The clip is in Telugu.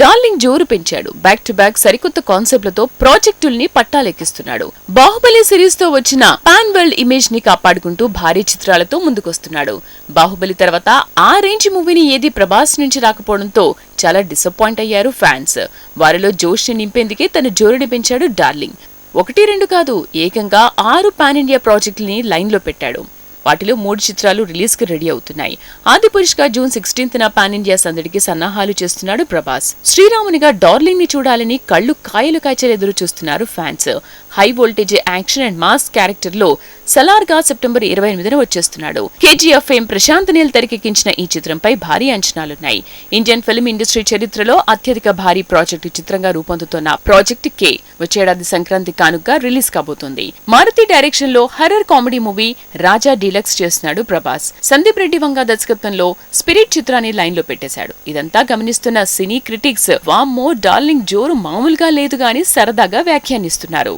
డార్లింగ్ జోరు పెంచాడు. బ్యాక్ టు బ్యాక్ సరికొత్త కాన్సెప్ట్లతో ప్రాజెక్టుల్ని పట్టాలెక్కిస్తున్నాడు. బాహుబలి సిరీస్తో వచ్చిన పాన్ వరల్డ్ ఇమేజ్ని కాపాడుకుంటూ భారీ చిత్రాలతో ముందుకొస్తున్నాడు. బాహుబలి తర్వాత ఆ రేంజ్ మూవీని ఏది ప్రభాస్ నుంచి రాకపోవడంతో చాలా డిసప్పాయింట్ అయ్యారు ఫ్యాన్స్ వారిలో జోష్ని నింపేందుకే తన జోరుని పెంచాడు డార్లింగ్. ఒకటి రెండు కాదు ఏకంగా ఆరు పాన్ ఇండియా ప్రాజెక్టుల్ని లైన్లో పెట్టాడు. వాటిలో మూడు చిత్రాలు రిలీజ్కి రెడీ అవుతున్నాయి. ఆదిపురుష్గా జూన్ సిక్స్టీన్త్ న పాన్ ఇండియా సందడికి సన్నాహాలు చేస్తున్నాడు ప్రభాస్. శ్రీరామునిగా డార్లింగ్ని చూడాలని కళ్ళు కాయలు కాయచేలా ఎదురు చూస్తున్నారు fans. High voltage action and mass క్యారెక్టర్లో సలార్గా సెప్టెంబర్ ఇరవై ఎనిమిదిన వచ్చేస్తున్నాడు. కేజీఎఫ్ ఫేమ్ ప్రశాంత్ నీల్ తెరకెక్కించిన ఈ చిత్రంపై భారీ అంచనాలున్నాయి. ఇండియన్ ఫిల్మ్ ఇండస్ట్రీ చరిత్రలో అత్యధిక భారీ ప్రాజెక్టు చిత్రంగా రూపొందుతున్న ప్రాజెక్ట్ కే వచ్చేడాది సంక్రాంతి కానుగ్గా రిలీజ్ కాబోతుంది. మారుతి డైరెక్షన్లో horror comedy movie Raja deluxe చేస్తున్నాడు ప్రభాస్. సందీప్ రెడ్డి వంగ దర్శకత్వంలో స్పిరిట్ చిత్రాన్ని లైన్లో పెట్టేశాడు. ఇదంతా గమనిస్తున్న సినీ క్రిటిక్స్ వామ్మో డార్లింగ్ జోరు మామూలుగా లేదు గాని సరదాగా వ్యాఖ్యానిస్తున్నారు.